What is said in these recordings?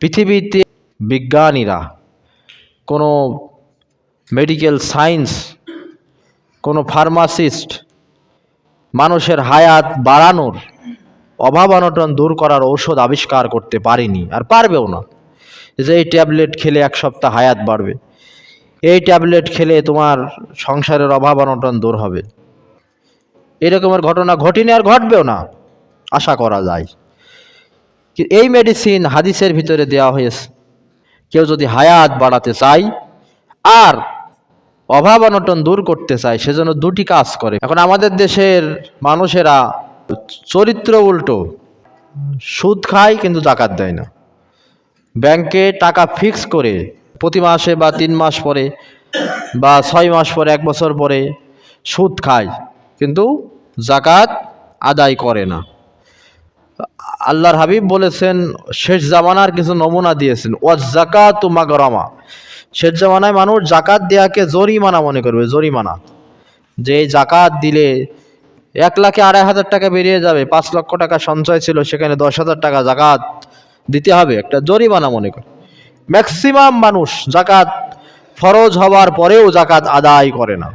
পৃথিবীতে বিজ্ঞানীরা, কোনো মেডিকেল সায়েন্স কোনো ফার্মাসিস্ট মানুষের হায়াত বাড়ানোর অভাব অনটন দূর করার ঔষধ আবিষ্কার করতে পারেনি। আর পারবেও না। যে এই ট্যাবলেট খেলে এক সপ্তাহ হায়াত বাড়বে। এই ট্যাবলেট খেলে তোমার সংসারের অভাব অনটন দূর হবে। এরকমের ঘটনা ঘটেনি আর ঘটবেও না, আশা করা যায়। এই মেডিসিন হাদিসের ভিতরে দেওয়া হয়েছে। কেউ যদি হায়াত বাড়াতে চায় আর অভাব অনটন দূর করতে চায় সেজন্য দুটি কাজ করে। এখন আমাদের দেশের মানুষেরা চরিত্র উল্টো। সুদ খায় কিন্তু জাকাত দেয় না। ব্যাংকে টাকা ফিক্স করে প্রতি মাসে বা তিন মাস পরে বা ছয় মাস পরে, এক বছর পরে সুদ খায়, কিন্তু জাকাত আদায় করে না। আল্লাহর হাবিব বলেছেন, শেষ জামানার কিছু নমুনা দিয়েছেন। ও জাকাত মাগরামা। শেষ জামানায় মানুষ জাকাত দেওয়াকে জরিমানা মনে করবে, জরিমানা। যে জাকাত দিলে এক লাখে আড়াই হাজার টাকা বেরিয়ে যাবে, পাঁচ লক্ষ টাকা সঞ্চয় ছিল, সেখানে দশ হাজার টাকা জাকাত দিতে হবে, একটা জরিমানা মনে করে ম্যাক্সিমাম মানুষ জাকাত ফরজ হওয়ার পরেও জাকাত আদায় করে না।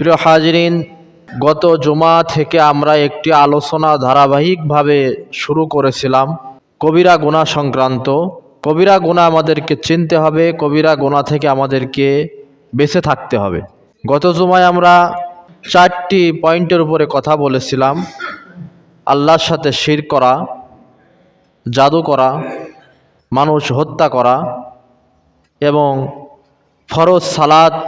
প্রিয় হাজরিন, গত জুমা থেকে আমরা একটি আলোচনা ধারাবাহিকভাবে শুরু করেছিলাম। কবিরা গুণা সংক্রান্ত। কবিরা গুণা আমাদেরকে চিনতে হবে, কবিরা গুণা থেকে আমাদেরকে বেঁচে থাকতে হবে। গত জুমায় আমরা চারটি পয়েন্টের উপরে কথা বলেছিলাম। আল্লাহর সাথে শির করা, জাদু করা, মানুষ হত্যা করা এবং ফরজ সালাত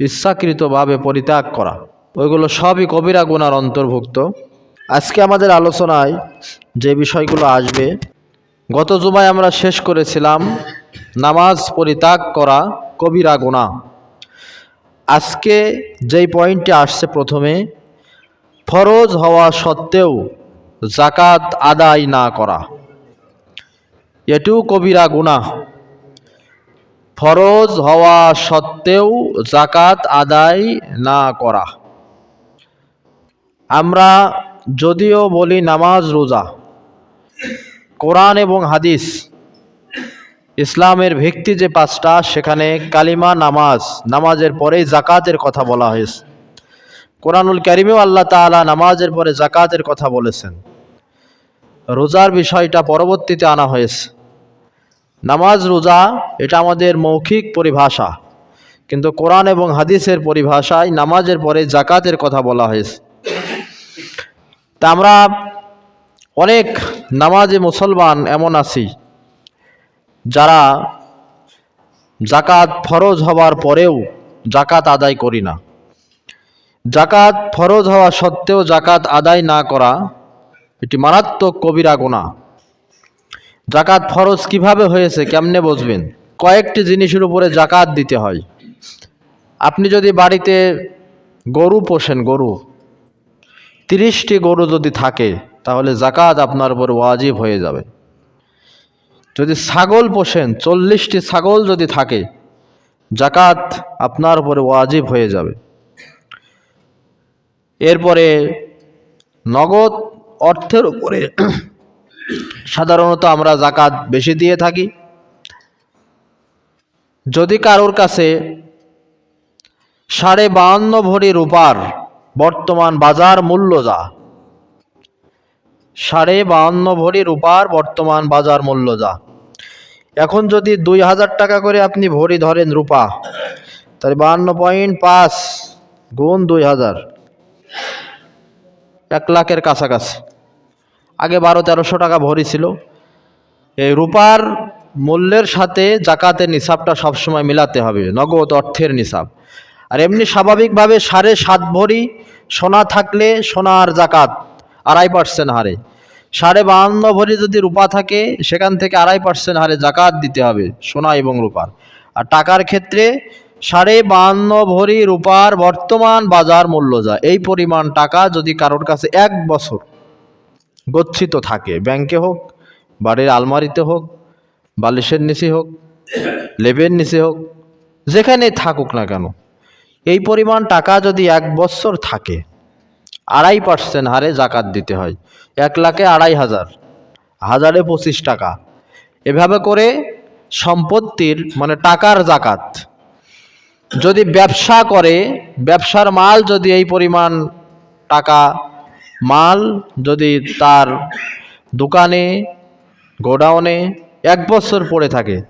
ইচ্ছাকৃতভাবে পরিত্যাগ করা। ওইগুলো সবই কবিরা গুনার অন্তর্ভুক্ত। আজকে আমাদের আলোচনায় যে বিষয়গুলো আসবে, গত জুমায় আমরা শেষ করেছিলাম নামাজ পরিত্যাগ করা কবিরা গুণা। আজকে যেই পয়েন্টটি আসছে প্রথমে, ফরজ হওয়া সত্ত্বেও জাকাত আদায় না করা। এটিও কবিরা গুনাহ ফরজ হওয়া সত্ত্বেও জাকাত আদায় না করা। আমরা যদিও বলি নামাজ, রোজা। কোরআন এবং হাদিস ইসলামের ভিত্তি যে পাঁচটা, সেখানে কালিমা নামাজ, নামাজের পরেই জাকাতের কথা বলা হয়েছে। কোরআনুল করিমেও আল্লাহ তাআলা নামাজের পরে জাকাতের কথা বলেছেন। রোজার বিষয়টা পরবর্তীতে আনা হয়েছে। নামাজ, রোজা, এটা আমাদের মৌখিক পরিভাষা। কিন্তু কোরআন এবং হাদিসের পরিভাষায় নামাজের পরে জাকাতের কথা বলা হয়েছে। তা আমরা অনেক নামাজে মুসলমান এমন আছি, যারা জাকাত ফরজ হওয়ার পরেও জাকাত আদায় করি না। জাকাত ফরজ হওয়া সত্ত্বেও জাকাত আদায় না করা এটি মারাত্মক কবিরা গোনা জাকাত ফরজ কীভাবে হয়েছে কেমনে বুঝবেন? কয়েকটি জিনিসের উপরে জাকাত দিতে হয়। আপনি যদি বাড়িতে গরু পোষেন, গরু, তিরিশটি গরু যদি থাকে, তাহলে জাকাত আপনার উপর ওয়াজিব হয়ে যাবে। যদি ছাগল পোষেন, চল্লিশটি ছাগল যদি থাকে, জাকাত আপনার উপরে ওয়াজিব হয়ে যাবে। এরপরে নগদ অর্থের উপরে সাধারণত আমরা জাকাত বেশি দিয়ে থাকি। যদি কারোর কাছে সাড়ে বাহান্ন ভরি রূপার বর্তমান বাজার মূল্য যা, সাড়ে বাহান্ন ভরি রূপার বর্তমান বাজার মূল্য যা, এখন যদি দুই হাজার টাকা করে আপনি ভরি ধরেন রূপা, তাহলে বাহান্ন পয়েন্ট পাঁচ গুণ দুই হাজার, এক লাখের কাছাকাছি। আগে বারো তেরোশো টাকা ভরি ছিল। এই রূপার মূল্যের সাথে জাকাতের নিসাবটা সবসময় মিলাতে হবে, নগদ অর্থের নিসাব। আর এমনি স্বাভাবিকভাবে সাড়ে সাত ভরি সোনা থাকলে সোনার জাকাত, আড়াই পার্সেন্ট হারে। সাড়ে বাহান্ন ভরি যদি রূপা থাকে, সেখান থেকে আড়াই পার্সেন্ট হারে জাকাত দিতে হবে, সোনা এবং রূপার। আর টাকার ক্ষেত্রে সাড়ে বাহান্ন ভরি রূপার বর্তমান বাজার মূল্য যা, এই পরিমাণ টাকা যদি কারোর কাছে এক বছর গচ্ছিত থাকে। ব্যাংকে হোক, বাড়ির আলমারিতে হোক, বালিশের নিচে হোক, লেবের নিচে হোক যেখানে থাকুক না কেন, এই পরিমাণ টাকা যদি এক বছর থাকে, আড়াই পার্সেন্ট হারে জাকাত দিতে হয়। এক লাখে আড়াই হাজার, হাজারে পঁচিশ টাকা। এভাবে করে সম্পত্তির মানে টাকার জাকাত, যদি ব্যবসা করে, ব্যবসার মাল যদি এই পরিমাণ টাকা মাল যদি তার দোকানে, গোডাউনে এক বছর পড়ে থাকে,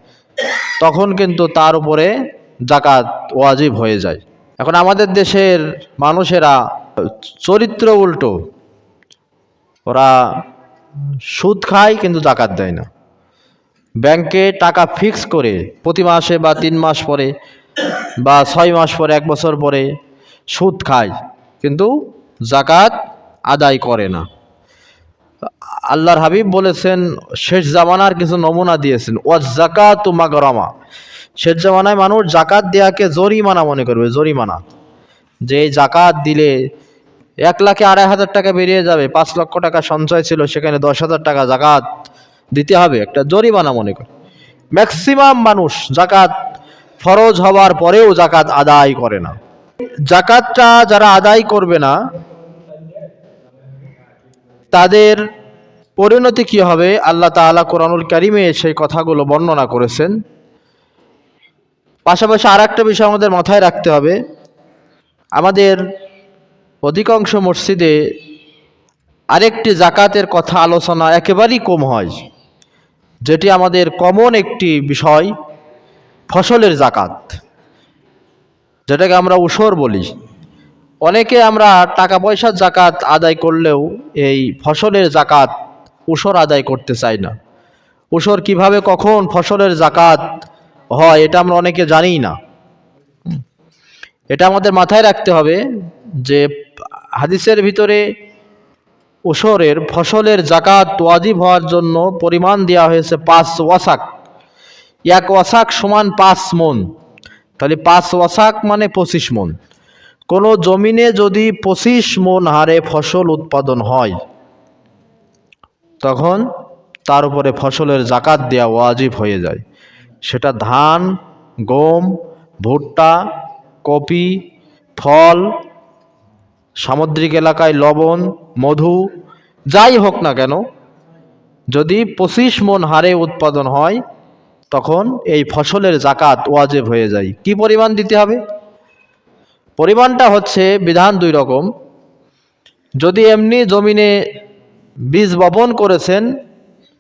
তখন কিন্তু তার উপরে জাকাত ওয়াজিব হয়ে যায়। এখন আমাদের দেশের মানুষেরা চরিত্র উল্টো। ওরা সুদ খায় কিন্তু জাকাত দেয় না। ব্যাংকে টাকা ফিক্স করে প্রতি মাসে বা তিন মাস পরে বা ছয় মাস পরে, এক বছর পরে সুদ খায়। কিন্তু জাকাত আদায় করে না। আল্লাহর হাবিব বলেছেন, শেষ জামানার কিছু নমুনা দিয়েছেন। ও জাকাত মাগরামা। শেষ জামানায় মানুষ জাকাত দেয়াকে জরিমানা মনে করবে, জরিমানা। যে জাকাত দিলে এক লাখে আড়াই হাজার টাকা বেরিয়ে যাবে, পাঁচ লক্ষ টাকা সঞ্চয় ছিল, সেখানে দশ হাজার টাকা জাকাত দিতে হবে, একটা জরিমানা মনে করে ম্যাক্সিমাম মানুষ জাকাত ফরজ হওয়ার পরেও জাকাত আদায় করে না। জাকাতটা যারা আদায় করবে না তাদের পরিণতি কি হবে? আল্লাহ তাআলা কোরআনুল কারিমে সেই কথাগুলো বর্ণনা করেছেন। পাশাপাশি আর একটা বিষয় আমাদের মাথায় রাখতে হবে। আমাদের অধিকাংশ মসজিদে আরেকটি জাকাতের কথা আলোচনা একেবারেই কম হয়, যেটি আমাদের কমন একটি বিষয়, ফসলের জাকাত যেটাকে আমরা উসর বলি। অনেকে আমরা টাকা পয়সার জাকাত আদায় করলেও এই ফসলের জাকাত উসর আদায় করতে চাই না। উসর কীভাবে, কখন ফসলের জাকাত হয় এটা আমরা অনেকে জানিই না। এটা আমাদের মাথায় রাখতে হবে যে হাদিসের ভিতরে উসরের ফসলের জাকাত ওয়াজিব হওয়ার জন্য পরিমাণ দেওয়া হয়েছে পাঁচ ওয়াসাক। এক ওয়াসাক সমান পাঁচ মন। তাহলে পাঁচ ওয়াসাক মানে পঁচিশ মন। কোনো জমিনে যদি পঁচিশ মন হারে ফসল উৎপাদন হয়, তখন তার উপরে ফসলের জাকাত দেওয়া ওয়াজিব হয়ে যায়। সেটা ধান, গম, ভুট্টা, কপি, ফল, সামুদ্রিক এলাকায় লবণ, মধু, যাই হোক না কেন, যদি পঁচিশ মন হারে উৎপাদন হয়, তখন এই ফসলের জাকাত ওয়াজেব হয়ে যায়। কি পরিমাণ দিতে হবে? পরিমাণটা হচ্ছে বিধান দুই রকম। যদি এমনি জমিনে বীজ বপন করেছেন,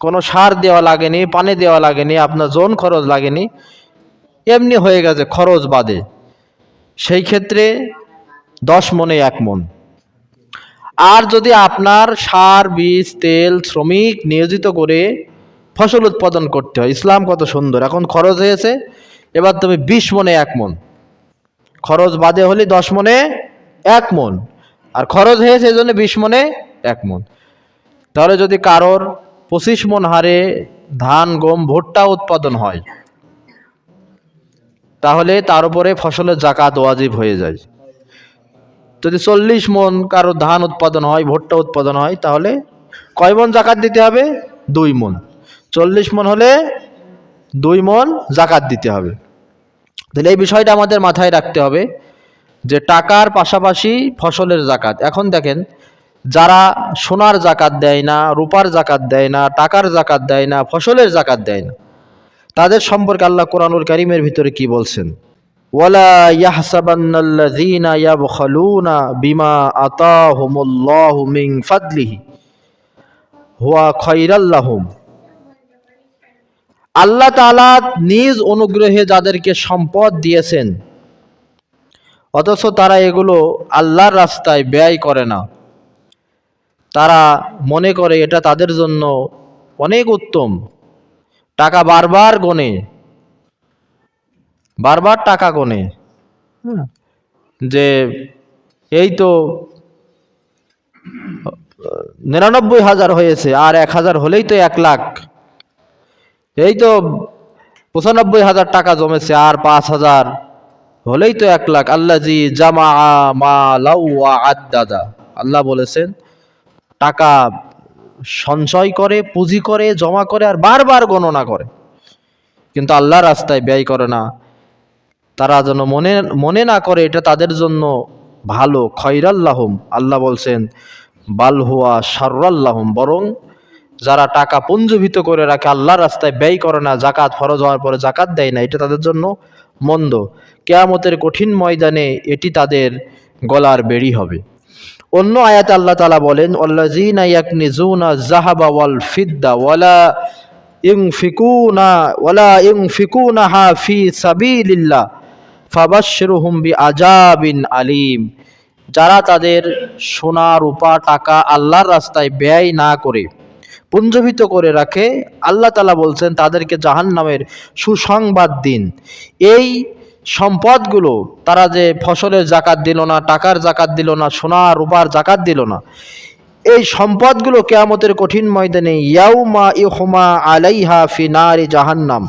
কোনো সার দেওয়া লাগেনি, পানি দেওয়া লাগেনি, আপনার জোন খরচ লাগেনি, এমনি হয়ে গেছে খরচ বাদে। সেই ক্ষেত্রে দশ মনে এক মন। আর যদি আপনার সার, বীজ, তেল, শ্রমিক নিয়োজিত করে ফসল উৎপাদন করতে হয়, ইসলাম কত সুন্দর, এখন খরচ হয়েছে, এবার তুমি বিশ মনে এক মন। খরচ বাদে হলে দশ মনে এক মন। আর খরচ হয়েছে এই জন্য বিশ মনে এক মন। তাহলে যদি কারোর পঁচিশ মন হারে ধান, গম, ভুট্টা উৎপাদন হয়, তাহলে তার উপরে ফসলের জাকাত ওয়াজিব হয়ে যায়। যদি চল্লিশ মন কারও ধান উৎপাদন হয়, ভুট্টা উৎপাদন হয়, তাহলে কয় মন জাকাত দিতে হবে? দুই মন। চল্লিশ মন হলে দুই মন জাকাত দিতে হবে। তাহলে এই বিষয়টা আমাদের মাথায় রাখতে হবে যে টাকার পাশাপাশি ফসলের জাকাত। এখন দেখেন, যারা সোনার জাকাত দেয় না, রূপার জাকাত দেয় না, টাকার জাকাত দেয় না, ফসলের জাকাত দেয় না, তাদের সম্পর্কে আল্লাহ কোরআনুল কারিমের ভিতরে কি বলছেন? ওয়ালা বিমা আল্লাহ তাআলা নিজ অনুগ্রহে যাদেরকে সম্পদ দিয়েছেন অথচ তারা এগুলো আল্লাহর রাস্তায় ব্যয় করে না। তারা মনে করে এটা তাদের জন্য অনেক উত্তম। টাকা বারবার গোনে। বারবার টাকা গোনে। হ্যাঁ, যে এই তো নিরানব্বই হাজার হয়েছে আর এক হাজার হলেই তো এক লাখ। এই তো পঁচানব্বই হাজার টাকা জমেছে আর পাঁচ হাজার। হলেই তো এক লাখ। আল্লাহ জি জামা মা লাউ আদাদা। আল্লাহ বলেছেন, টাকা সঞ্চয় করে, পুঁজি করে, জমা করে আর বারবার গণনা করে। কিন্তু আল্লাহ রাস্তায় ব্যয় করে না। তারা যেন মনে মনে না করে এটা তাদের জন্য ভালো। খৈরাল্লাহম আল্লাহ বলছেন, বাল হুয়া সার্রাল্লাহম বরং যারা টাকা পুঞ্জীভূত করে রাখে, আল্লাহর রাস্তায় ব্যয় করে না জাকাত ফরজ হওয়ার পরে জাকাত দেয় না, এটা তাদের জন্য মন্দ। কেয়ামতের কঠিন ময়দানে এটি তাদের গলার বেড়ি হবে। অন্য আয়াত আল্লাহ তালা বলেন ইয়াকনিজুনা জাহাবা ওয়াল ফিদ্দা ওয়ালা ইউনফিকুনা ওয়ালা ইউনফিকুনাহা ফি সাবিলিল্লাহ ফাবাশশিরহুম বিআযাবিন আলিম। যারা তাদের সোনা, রূপা, টাকা আল্লাহর রাস্তায় ব্যয় না করে পুঞ্জীভূত করে রাখে, আল্লাহ তালা বলছেন, তাদেরকে জাহান্নামের সুসংবাদ দিন। এই সম্পদগুলো তারা যে ফসলের জাকাত দিল না, টাকার জাকাত দিল না, সোনা, রূপার জাকাত দিল না, এই সম্পদগুলো কেয়ামতের কঠিন ময়দানে ইয়াউমা ইহুমা আলাইহা ফি নারি জাহান্নাম।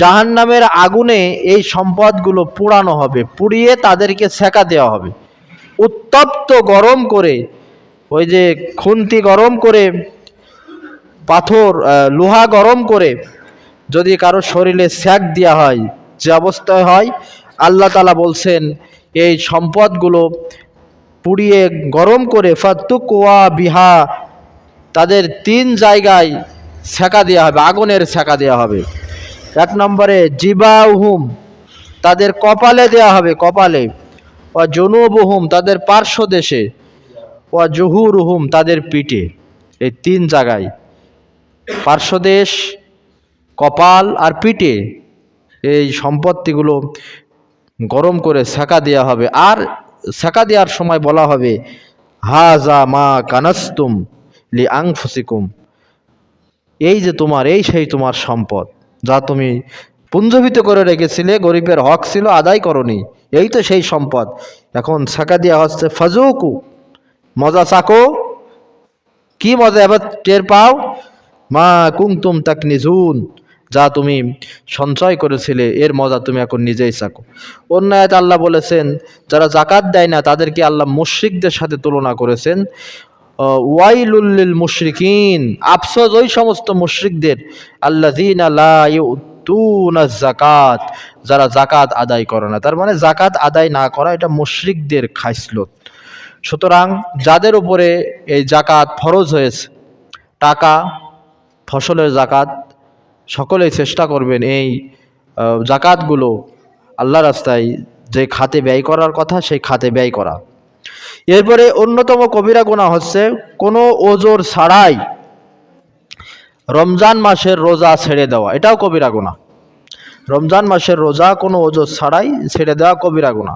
জাহান্নামের আগুনে এই সম্পদগুলো পোড়ানো হবে, পুড়িয়ে তাদেরকে সেকা দেওয়া হবে। উত্তপ্ত গরম করে, ওই যে খুন্তি গরম করে পাথর লোহা গরম করে যদি কারও শরীরে স্যাক দেওয়া হয়, যে অবস্থায় হয়, আল্লাহ তালা বলছেন, এই সম্পদগুলো পুড়িয়ে গরম করে ফাতুকুয়া বিহা তাদের তিন জায়গায় সেকা দেওয়া হবে, আগুনের সেকা দেওয়া হবে। এক নম্বরে জিবাহুম, তাদের কপালে দেওয়া হবে, কপালে। ও জনুবহুম, তাদের পার্শ্ব দেশে। ও জহুরুহুম, তাদের পিঠে। এই তিন জায়গায়। পার্শ্বদেশ, কপাল আর পিঠে এই সম্পত্তিগুলো গরম করে সেকা দেওয়া হবে। আর সেকা দেওয়ার সময় বলা হবে, হাজা মা কানাস্তুম লি আংফুসিকুম এই যে তোমার, এই সেই তোমার সম্পদ যা তুমি পুঞ্জীভূত করে রেখেছিলে, গরিবের হক ছিল, আদায় করনি, এই তো সেই সম্পদ। এখন সেকা দেওয়া হচ্ছে ফাজুকু মজা চাকো, কি মজা এবার টের পাও? মা কুংতুম তাক নিজুন যা তুমি সঞ্চয় করেছিলে, এর মজা তুমি এখন নিজেই চাকো। অন্য আয়াত আল্লাহ বলেছেন, যারা জাকাত দেয় না, তাদেরকে আল্লাহ মুশরিকদের সাথে তুলনা করেছেন। ওয়াইলুল্লিল মুশরিকিন, আফসোস ওই সমস্ত মুশরিকদের ইউতুনা জাকাত যারা জাকাত আদায় করে না। তার মানে জাকাত আদায় না করা, এটা মুশরিকদের খাইসলত। সুতরাং যাদের উপরে এই জাকাত ফরজ হয়েছে, টাকা ফসলের জাকাত, সকলেই চেষ্টা করবেন এই জাকাতগুলো আল্লাহ রাস্তায় যে খাতে ব্যয় করার কথা সেই খাতে ব্যয় করা। এরপরে অন্যতম কবিরা গুণা হচ্ছে, কোনো ওজোর ছাড়াই রমজান মাসের রোজা ছেড়ে দেওয়া, এটাও কবিরা গুণা রমজান মাসের রোজা কোনো ওজোর ছাড়াই ছেড়ে দেওয়া কবিরা গুণা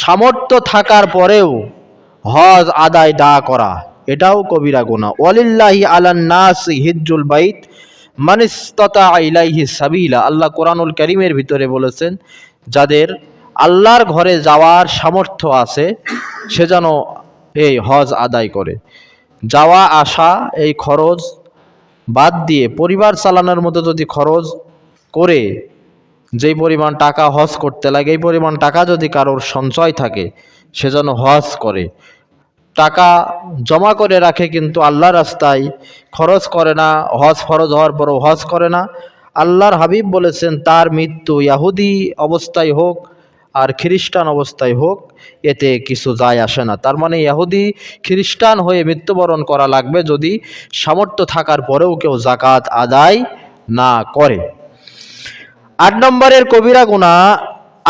সামর্থ্য থাকার পরেও হজ আদায় দা করা এটাও কবিরা গুণা ওয়ালিল্লাহি আলান নাস হিজ্জুল বাইত মানিস্ততা ইলাইহি সাবিলা। আল্লাহ কোরআনুল করিমের ভিতরে বলেছেন, যাদের আল্লাহর ঘরে যাওয়ার সামর্থ্য আছে, সে যেন এই হজ আদায় করে। যাওয়া, আসা, এই খরচ বাদ দিয়ে পরিবার চালানোর মতো যদি খরচ করে, যেই পরিমাণ টাকা হজ করতে লাগে, এই পরিমাণ টাকা যদি কারোর সঞ্চয় থাকে, সে যেন হজ করে। টাকা জমা করে রাখে কিন্তু আল্লাহ রাস্তায় খরচ করে না, হজ ফরজ হওয়ার পরও হজ করে না। আল্লাহর হাবিব বলেছেন, তার মৃত্যু ইয়াহুদি অবস্থায় হোক আর খ্রিস্টান অবস্থায় হোক, এতে কিছু যায় আসে না। তার মানে ইয়াহুদি খ্রিস্টান হয়ে মৃত্যুবরণ করা লাগবে যদি সামর্থ্য থাকার পরেও কেউ জাকাত আদায় না করে। আট নম্বরের কবিরা গুণা,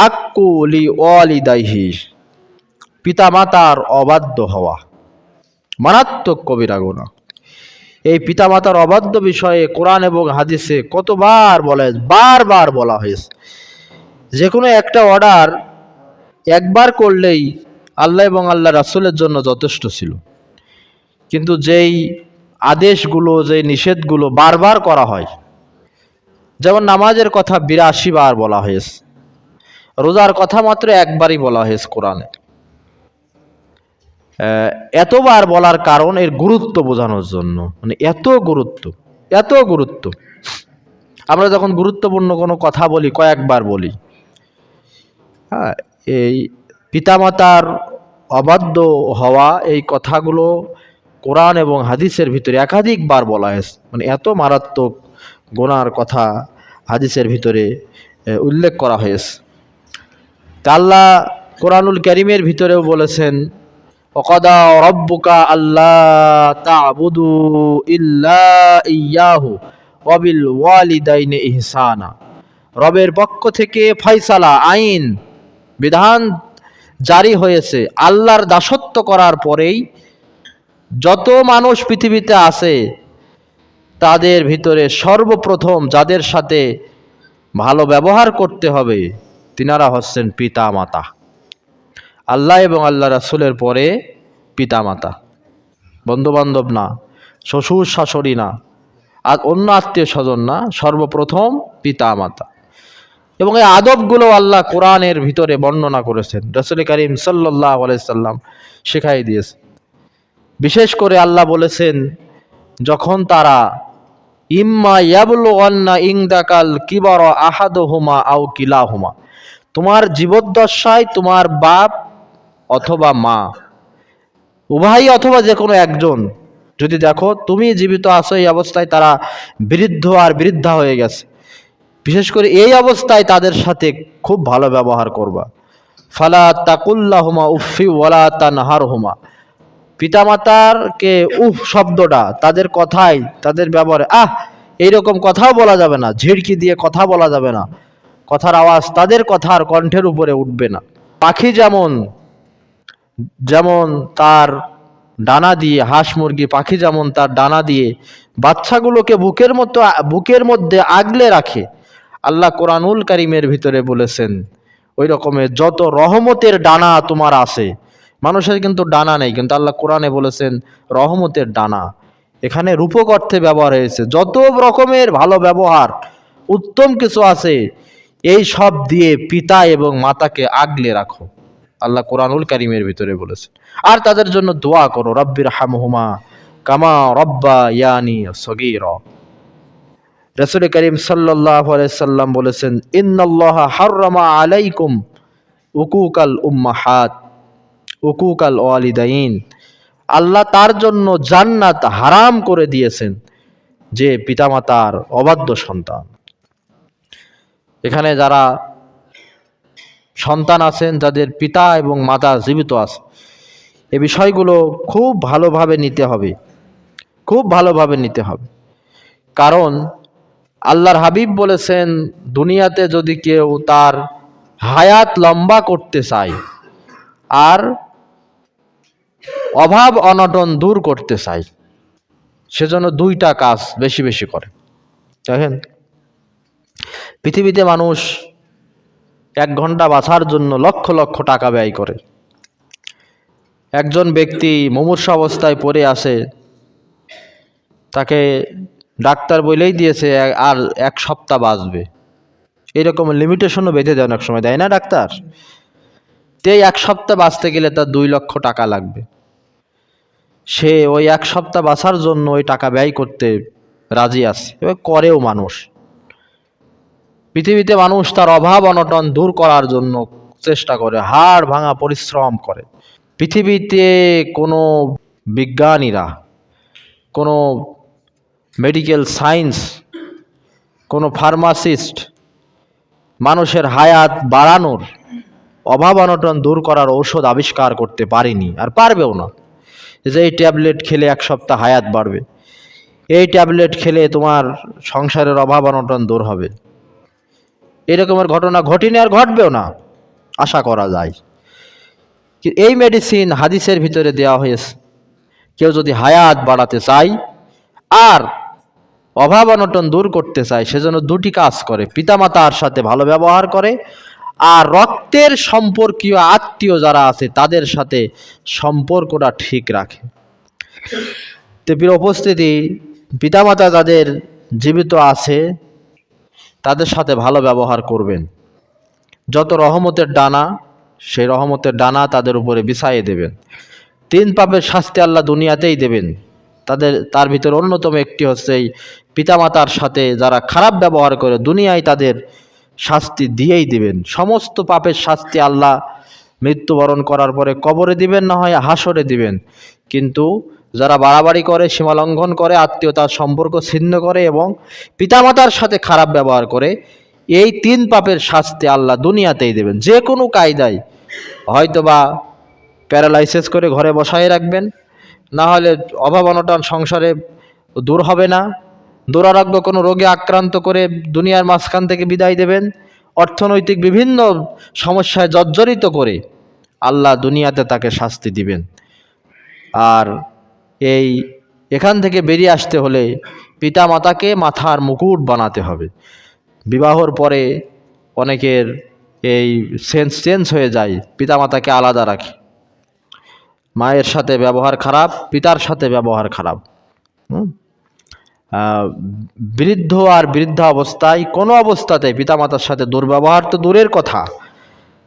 আক্কুলি ওয়ালিদাইহি। পিতামাতার অবাধ্য হওয়া। মারাত্মক কবিরা গুণা এই পিতামাতার অবাধ্য বিষয়ে কোরআন এবং হাদিসে কতবার বলা বারবার বলা হয়েছে। যে কোনো একটা অর্ডার একবার করলেই আল্লাহ এবং আল্লাহ রাসূলের জন্য যথেষ্ট ছিল। কিন্তু যেই আদেশগুলো যে নিষেধগুলো বারবার করা হয়, যেমন নামাজের কথা বিরাশি বার বলা হয়েছে, রোজার কথা মাত্র একবারই বলা হয়েছে কোরআনে। এতবার বলার কারণ এর গুরুত্ব বোঝানোর জন্য। মানে এত গুরুত্ব এত গুরুত্ব। আমরা যখন গুরুত্বপূর্ণ কোনো কথা বলি, কয়েকবার বলি হ্যাঁ এই পিতামাতার অবাধ্য হওয়া এই কথাগুলো কোরআন এবং হাদিসের ভিতরে একাধিকবার বলা হয়েছে। মানে এত মারাত্মক গোনার কথা হাদিসের ভিতরে উল্লেখ করা হয়েছে। আল্লাহ কোরআনুল করিমের ভিতরেও বলেছেন রব্বুকা আল্লাহ তাবুদু ইল্লা ইয়াহু ওয়াবিল ওয়ালিদাইনে ইহসানা। রবের পক্ষ থেকে ফয়সালা, আইন, বিধান জারি হয়েছে। আল্লাহর দাসত্ব করার পরেই যত মানুষ পৃথিবীতে আছে, তাদের ভিতরে সর্বপ্রথম যাদের সাথে ভালো ব্যবহার করতে হবে, তিনারা হচ্ছেন পিতা মাতা আল্লাহ এবং আল্লাহ রাসুলের পরে পিতা মাতা বন্ধুবান্ধব না, শ্বশুর শাশুড়ি না, আর অন্য আত্মীয় স্বজন না, সর্বপ্রথম পিতা মাতা এবং এই আদবগুলো আল্লাহ কোরআনের ভিতরে বর্ণনা করেছেন, রসুল করিম সাল্লাহ আলাইসাল্লাম শেখাই দিয়েছে বিশেষ করে আল্লাহ বলেছেন, যখন তারা, ইম্মা ইয়াবলু অন্না ইংদাকাল কিবর আহাদ হুমা আও কিলা হুমা তোমার জীবদ্দশায় তোমার বাপ অথবা মা। উভয়ই অথবা যে কোনো একজন। যদি দেখো, তুমি জীবিত আছো এই অবস্থায়, তারা বৃদ্ধ আর বৃদ্ধা হয়ে গেছে। বিশেষ করে এই অবস্থায় তাদের সাথে খুব ভালো ব্যবহার করবা। ফালা তাকুল্লা হুমা উফি ওয়ালা তানহার হুমা পিতামাতারকে উফ শব্দটা, তাদের কথায় তাদের ব্যবহারে, আহ, এইরকম কথাও বলা যাবে না, ঝিড়কি দিয়ে কথা বলা যাবে না। কথার আওয়াজ তাদের কথার কণ্ঠের উপরে উঠবে না। পাখি যেমন যেমন তার ডানা দিয়ে, হাঁস মুরগি, পাখি যেমন তার ডানা দিয়ে বাচ্চাগুলোকে বুকের মতো, বুকের মধ্যে আগলে রাখে। আল্লাহ কোরআনুল কারিমের ভিতরে বলেছেন, ওই রকমের যত রহমতের ডানা তোমার আছে, মানুষের কিন্তু ডানা নেই, কিন্তু আল্লাহ কোরআনে বলেছেন, রহমতের ডানা। এখানে রূপক অর্থে ব্যবহার হয়েছে, যত রকমের ভালো ব্যবহার, উত্তম কিছু আছে, এই সব দিয়ে পিতা এবং মাতাকে আগলে রাখো। আল্লাহ কোরআনুল কারিমের ভিতরে বলেছেন। আর তাদের জন্য দোয়া করো রব্বির হামহুমা কামা রব্বা ইয়ানি সগীর। রসুল করিম সাল্লাহ সাল্লাম বলেছেন, ইন্নাল্লাহ হাররামা আলাইকুম উকুকাল উম্মাহাত, উকুকাল ওয়ালিদাইন। আল্লাহ তার জন্য জান্নাত হারাম করে দিয়েছেন, যে পিতামাতার অবাধ্য সন্তান। এখানে যারা সন্তান আছেন, যাদের পিতা এবং মাতা জীবিত আছে। এ বিষয়গুলো খুব ভালোভাবে নিতে হবে। খুব ভালোভাবে নিতে হবে। কারণ আল্লাহর হাবিব বলেছেন, দুনিয়াতে যদি কেউ তার হায়াত লম্বা করতে চায় আর অভাব অনটন দূর করতে চায় সেজন্য দুইটা কাজ বেশি বেশি করে। দেখেন, পৃথিবীতে মানুষ এক ঘণ্টা বাঁচার জন্য লক্ষ লক্ষ টাকা ব্যয় করে। একজন ব্যক্তি মুমূর্ষ অবস্থায় পড়ে আসে তাকে ডাক্তার বলেই দিয়েছে, আর এক সপ্তাহ বাঁচবে। এরকম লিমিটেশনও বেঁধে দেয় অনেক সময় দেয় না, ডাক্তার? তে এক সপ্তাহ বাঁচতে গেলে তার দুই লক্ষ টাকা লাগবে। সে ওই এক সপ্তাহ বাঁচার জন্য ওই টাকা ব্যয় করতে রাজি আছে, এবার করেও মানুষ। পৃথিবীতে মানুষ তার অভাব অনটন দূর করার জন্য চেষ্টা করে, হাড় ভাঙা পরিশ্রম করে। পৃথিবীতে কোনো বিজ্ঞানীরা, কোনো মেডিকেল সায়েন্স কোনো ফার্মাসিস্ট মানুষের হায়াত বাড়ানোর অভাব অনটন দূর করার ঔষধ আবিষ্কার করতে পারেনি, আর পারবেও না। যে এই ট্যাবলেট খেলে এক সপ্তাহ হায়াত বাড়বে, এই ট্যাবলেট খেলে তোমার সংসারের অভাব অনটন দূর হবে। এরকমের ঘটনা ঘটেনি আর ঘটবেও না, আশা করা যায়। এই মেডিসিন হাদিসের ভিতরে দেওয়া হয়েছে, কেউ যদি হায়াত বাড়াতে চায় আর অভাব অনটন দূর করতে চায় সেজন্য দুটি কাজ করে, পিতামাতার সাথে ভালো ব্যবহার করে আর রক্তের সম্পর্কীয় আত্মীয় যারা আছে, তাদের সাথে সম্পর্কটা ঠিক রাখে। তো প্রিয় উপস্থিতি, পিতামাতা যাদের জীবিত আছে তাদের সাথে ভালো ব্যবহার করবেন। যত রহমতের ডানা, সেই রহমতের ডানা তাদের উপরে বিছাইয়ে দেবেন। তিন পাপের শাস্তি আল্লাহ দুনিয়াতেই দেবেন। তাদের, তার ভিতর অন্যতম একটি হচ্ছে এই পিতামাতার সাথে যারা খারাপ ব্যবহার করে দুনিয়ায় তাদের শাস্তি দিয়েই দিবেন। সমস্ত পাপের শাস্তি আল্লাহ মৃত্যুবরণ করার পরে কবরে দিবেন, না হয় হাসরে দিবেন। কিন্তু যারা বাড়াবাড়ি করে সীমালঙ্ঘন করে, আত্মীয়তার সম্পর্ক ছিন্ন করে এবং পিতামাতার সাথে খারাপ ব্যবহার করে, এই তিন পাপের শাস্তি আল্লাহ দুনিয়াতেই দেবেন। যে কোনো কায়দায় হয়তোবা প্যারালাইসিস করে ঘরে বসায় রাখবেন, না হলে অভাব অনটন সংসারে দূর হবে না। দুরারোগ্য কোনো রোগে আক্রান্ত করে দুনিয়ার মাঝখান থেকে বিদায় দেবেন। অর্থনৈতিক বিভিন্ন সমস্যায় জর্জরিত করে আল্লাহ দুনিয়াতে তাকে শাস্তি দিবেন। আর এই এখান থেকে বেরিয়ে আসতে হলে পিতা মাতাকে মাথার মুকুট বানাতে হবে। বিবাহর পরে অনেকের এই সেন্স চেঞ্জ হয়ে যায় পিতা মাতাকে আলাদা রাখে। মায়ের সাথে ব্যবহার খারাপ, পিতার সাথে ব্যবহার খারাপ? বৃদ্ধ আর বৃদ্ধা অবস্থায় কোনো অবস্থাতে পিতামাতার সাথে দুর্ব্যবহার তো দূরের কথা।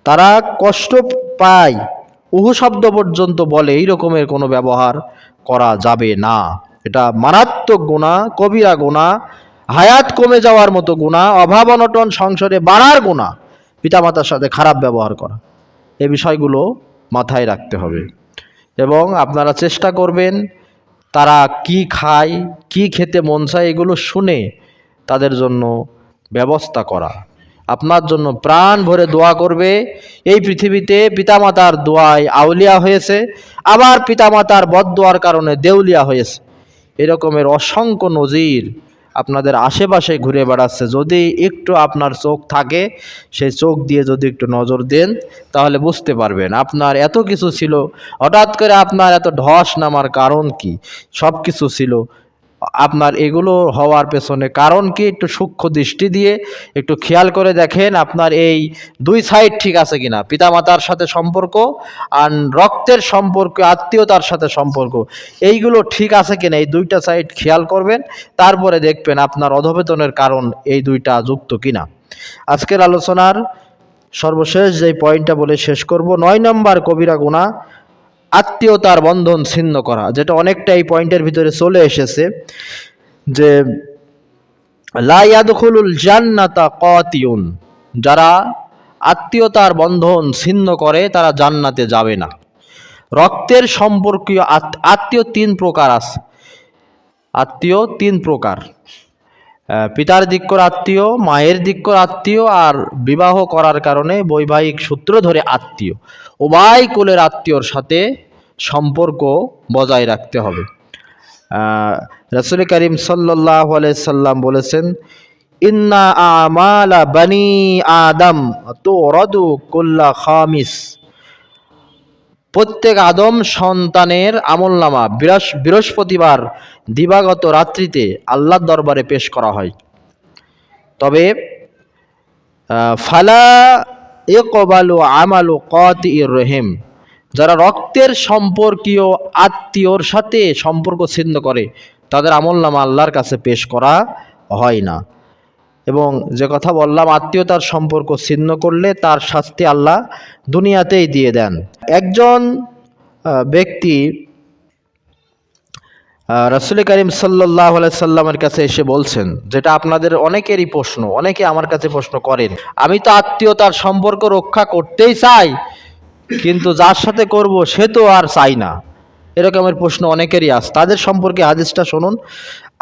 তারা কষ্ট পায়। উহু শব্দ পর্যন্ত বলে, এই রকমের কোনো ব্যবহার করা যাবে না। এটা মারাত্মক গুণা, কবিরা গুণা, হায়াত কমে যাওয়ার মতো গুণা, অভাব অনটন সংসারে বাড়ার গুণা, পিতামাতার সাথে খারাপ ব্যবহার করা। এই বিষয়গুলো মাথায় রাখতে হবে। এবং আপনারা চেষ্টা করবেন তারা কি খায়, কি খেতে মন চায় এগুলো শুনে তাদের জন্য ব্যবস্থা করা। আপনার জন্য প্রাণ ভরে দোয়া করবে। এই পৃথিবীতে পিতামাতার দোয়ায় আউলিয়া হয়েছে, আবার পিতামাতার বদদোয়ার কারণে দেউলিয়া হয়েছে। এরকমের অসংখ্য নজির আপনাদের আশেপাশে ঘুরে বেড়াচ্ছে। যদি একটু আপনার চোখ থাকে সেই চোখ দিয়ে যদি একটু নজর দেন, তাহলে বুঝতে পারবেন আপনার এত কিছু ছিল। হঠাৎ করে আপনার এত ধস নামার কারণ কি? সব কিছু ছিল আপনার এগুলো হওয়ার পেছনে কারণ কি? একটু সূক্ষ্ম দৃষ্টি দিয়ে একটু খেয়াল করে দেখেন আপনার এই দুই সাইড ঠিক আছে কিনা? পিতামাতার সাথে সম্পর্ক আর রক্তের সম্পর্ক, আত্মীয়তার সাথে সম্পর্ক। এইগুলো ঠিক আছে কিনা? এই দুইটা সাইড খেয়াল করবেন, তারপরে দেখবেন আপনার অধবেতনের কারণ এই দুইটা যুক্ত কিনা। আজকের আলোচনার সর্বশেষ যে পয়েন্টটা বলে শেষ করব, নয় নম্বর কবিরা গুণা আত্মীয়তার বন্ধন ছিন্ন করা, যেটা অনেকটা এই পয়েন্টের ভিতরে চলে এসেছে, যে লাইয়াদুল জান্নাতা কতিউন, যারা আত্মীয়তার বন্ধন ছিন্ন করে, তারা জান্নাতে যাবে না। রক্তের সম্পর্কীয় আত্মীয় তিন প্রকার আছে। আত্মীয় তিন প্রকার। পিতার দিক্কর আত্মীয়, মায়ের দিক্কর আত্মীয় আর বিবাহ করার কারণে বৈবাহিক সূত্র ধরে আত্মীয়। উভয় কুলের আত্মীয়র সাথে সম্পর্ক বজায় রাখতে হবে। রসুল করিম সাল্লাহ সাল্লাম বলেছেন, ইন্না আমালা বানি আদম তো রদু কুল্লা খামিস। প্রত্যেক আদম সন্তানের আমলনামা বৃহস- বৃহস্পতিবার দিবাগত রাত্রিতে আল্লাহর দরবারে পেশ করা হয়। তবে ফালা এ কবালু আমালু কত ইর রহিম, যারা রক্তের সম্পর্কীয় আত্মীয়র সাথে সম্পর্ক ছিন্ন করে, তাদের আমলনামা আল্লাহর কাছে পেশ করা হয় না। এবং যে কথা বললাম, আত্মীয়তার সম্পর্ক ছিন্ন করলে তার শাস্তি আল্লাহ দুনিয়াতেই দিয়ে দেন। একজন ব্যক্তি রসুল করিম সাল্লাহ সাল্লামের কাছে এসে বলছেন, যেটা আপনাদের অনেকেরই প্রশ্ন, অনেকে আমার কাছে প্রশ্ন করেন, আমি তো আত্মীয়তার সম্পর্ক রক্ষা করতেই চাই, কিন্তু যার সাথে করব সে তো আর চাই না। এরকমের প্রশ্ন অনেকেরই আস তাদের সম্পর্কে হাদিসটা শুনুন।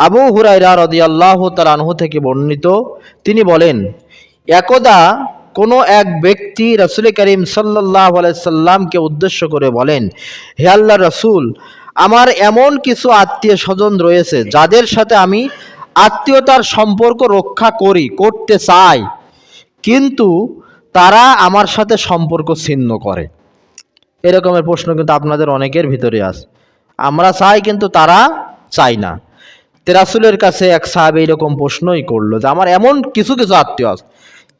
আবু হুরাইরা রদি আল্লাহ আনহু থেকে বর্ণিত, তিনি বলেন, একদা কোনো এক ব্যক্তি রসুল করিম সাল্লাহ সাল্লামকে উদ্দেশ্য করে বলেন, হে আল্লাহ রসুল, আমার এমন কিছু আত্মীয় স্বজন রয়েছে যাদের সাথে আমি আত্মীয়তার সম্পর্ক রক্ষা করি, করতে চাই, কিন্তু তারা আমার সাথে সম্পর্ক ছিন্ন করে। এরকমের প্রশ্ন কিন্তু আপনাদের অনেকের ভিতরে আছে। আমরা চাই কিন্তু তারা চাই না। তেরাসুলের কাছে এক সাহেব এইরকম প্রশ্নই করল যে, আমার এমন কিছু কিছু আত্মীয় আছে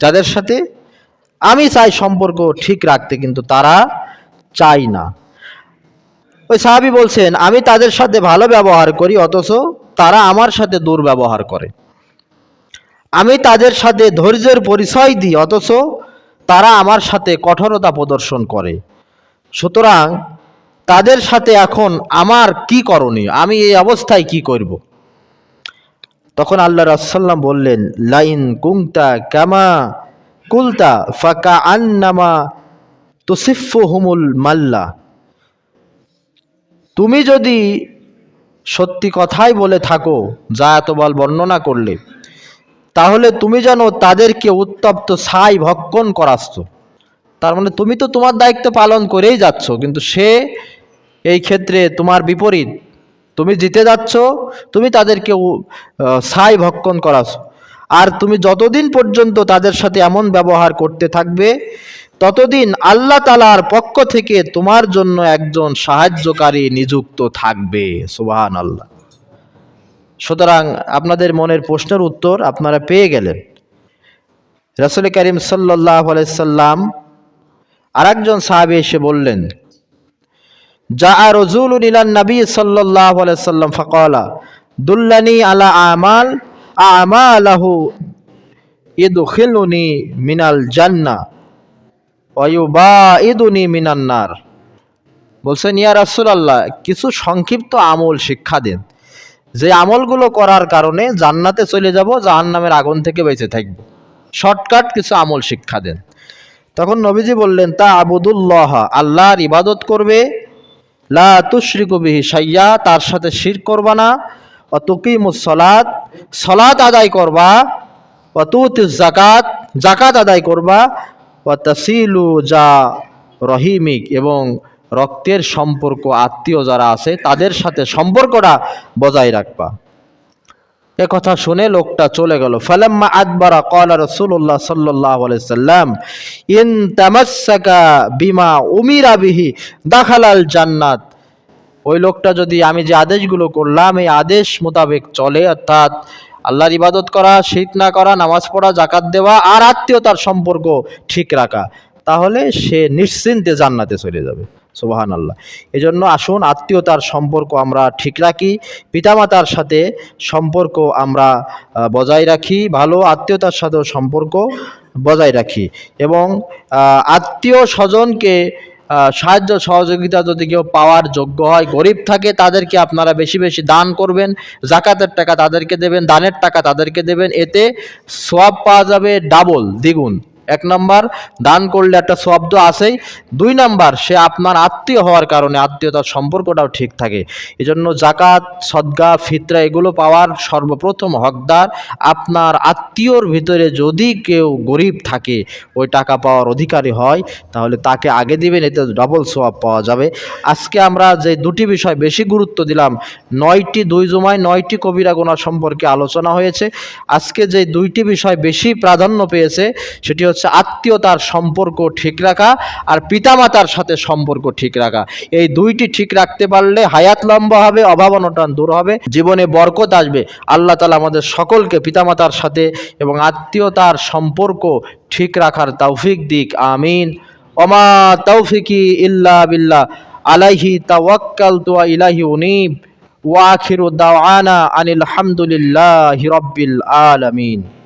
যাদের সাথে আমি চাই সম্পর্ক ঠিক রাখতে, কিন্তু তারা চাই না। ওই সাহাবি বলছেন, আমি তাদের সাথে ভালো ব্যবহার করি, অথচ তারা আমার সাথে দুর্ব্যবহার করে। আমি তাদের সাথে ধৈর্যের পরিচয় দিই, অথচ তারা আমার সাথে কঠোরতা প্রদর্শন করে। সুতরাং তাদের সাথে এখন আমার কি করণীয়? আমি এই অবস্থায় কি করব? তখন আল্লাহ রাসাল্লাম বললেন, লাইন কুংতা কামা কুলতা ফাকা আন্নামা তুসিফু হুমুল মাল্লা। তুমি যদি সত্যি কথাই বলে থাকো যা এতবার বর্ণনা করলে, তাহলে তুমি যেন তাদেরকে উত্তপ্ত ছাই ভক্ষণ করাচ্ছ। তার মানে তুমি তো তোমার দায়িত্ব পালন করেই যাচ্ছ, কিন্তু সে এই ক্ষেত্রে তোমার বিপরীত। তুমি জিতে যাচ্ছ, তুমি তাদেরকে ছাই ভক্ষণ করাচ্ছ। আর তুমি যতদিন পর্যন্ত তাদের সাথে এমন ব্যবহার করতে থাকবে, ততদিন আল্লাহ তালার পক্ষ থেকে তোমার জন্য একজন সাহায্যকারী নিযুক্ত থাকবে সুবাহান আল্লাহ সুতরাং আপনাদের মনের প্রশ্নের উত্তর আপনারা পেয়ে গেলেন। রসুল করিম সাল্লাহ সাল্লাম আর একজন সাহাবি এসে বললেন যা আলা আমাল মিনাল জান্না মিনান্নার বলছেন, ইয়া রাসূলুল্লাহ, কিছু সংক্ষিপ্ত আমল শিক্ষা দেন। যে আমলগুলো করার কারণে জান্নাতে চলে যাব, জাহান্নামের আগুন থেকে বেঁচে থাকব। শর্টকাট কিছু আমল শিক্ষা দেন। তখন নবীজি বললেন, তা আবুদুল্লাহ, আল্লাহর ইবাদত করবে? লা তুশরিকু বিহি সাইয়া তার সাথে শির করবা না। অতুকিমুস সলাত সলাত আদায় করবা। অতুতি জাকাত জাকাত আদায় করবা। ও তাসিলু যা রহিমিক এবং রক্তের সম্পর্ক আত্মীয় যারা আছে, তাদের সাথে সম্পর্কটা বজায় রাখবা। এ কথা শুনে লোকটা চলে গেল। ফালাম্মা আকবরা কলা রসুল্লাহ সাল্লাহ সাল্লাম, ইন তামাসাকা বিমা উমিরা বিহি দাখালাল জান্নাত। ওই লোকটা যদি আমি যে আদেশগুলো করলাম, এই আদেশ মোতাবেক চলে, অর্থাৎ আল্লাহর ইবাদত করা, শীত না করা, নামাজ পড়া জাকাত দেওয়া আর আত্মীয়তার সম্পর্ক ঠিক রাখা, তাহলে সে নিশ্চিন্তে জান্নাতে চলে যাবে। সুবাহান আল্লাহ এই জন্য আসুন, আত্মীয়তার সম্পর্ক আমরা ঠিক রাখি, পিতামাতার সাথে সম্পর্ক আমরা বজায় রাখি, ভালো আত্মীয়তার সাথেও সম্পর্ক বজায় রাখি এবং আত্মীয় স্বজনকে সাহায্য সহযোগিতা যদি কেউ পাওয়ার যোগ্য হয়, গরিব থাকে, তাদেরকে আপনারা বেশি বেশি দান করবেন, জাকাতের টাকা তাদেরকে দেবেন, দানের টাকা তাদেরকে দেবেন, এতে সোয়াব পাওয়া যাবে ডাবল দ্বিগুণ। এক নম্বর, দান করলে একটা শব্দ আসেই। দুই নাম্বার, সে আপনার আত্মীয় হওয়ার কারণে আত্মীয়তার সম্পর্কটাও ঠিক থাকে। এজন্য জাকাত সদ্গা ফিতরা এগুলো পাওয়ার সর্বপ্রথম হকদার আপনার আত্মীয়র ভিতরে যদি কেউ গরিব থাকে, ওই টাকা পাওয়ার অধিকারী হয়, তাহলে তাকে আগে দিবেন, এতে ডবল সোয়াব পাওয়া যাবে। আজকে আমরা যে দুটি বিষয় বেশি গুরুত্ব দিলাম, নয়টি দুই জমায়, নয়টি কবিরা গোনা সম্পর্কে আলোচনা হয়েছে। আজকে যে দুইটি বিষয় বেশি প্রাধান্য পেয়েছে, সেটি হচ্ছে আত্মীয়তার সম্পর্ক ঠিক রাখা আর পিতামাতার সাথে সম্পর্ক ঠিক রাখা। এই দুইটি ঠিক রাখতে পারলে হায়াত লম্বা হবে অভাব অনটন দূর হবে, জীবনে বরকত আসবে। আল্লাহ তালা আমাদের সকলকে পিতামাতার সাথে এবং আত্মীয়তার সম্পর্ক ঠিক রাখার তৌফিক দিক, আমিন। ওমা তৌফিকি ইল্লা বিল্লাহ, আলাইহি তাওয়াক্কালতু ওয়া ইলাইহি উনীব। ওয়া আখিরু দাওয়ানা আনিল হামদুলিল্লাহি রাব্বিল আলামিন।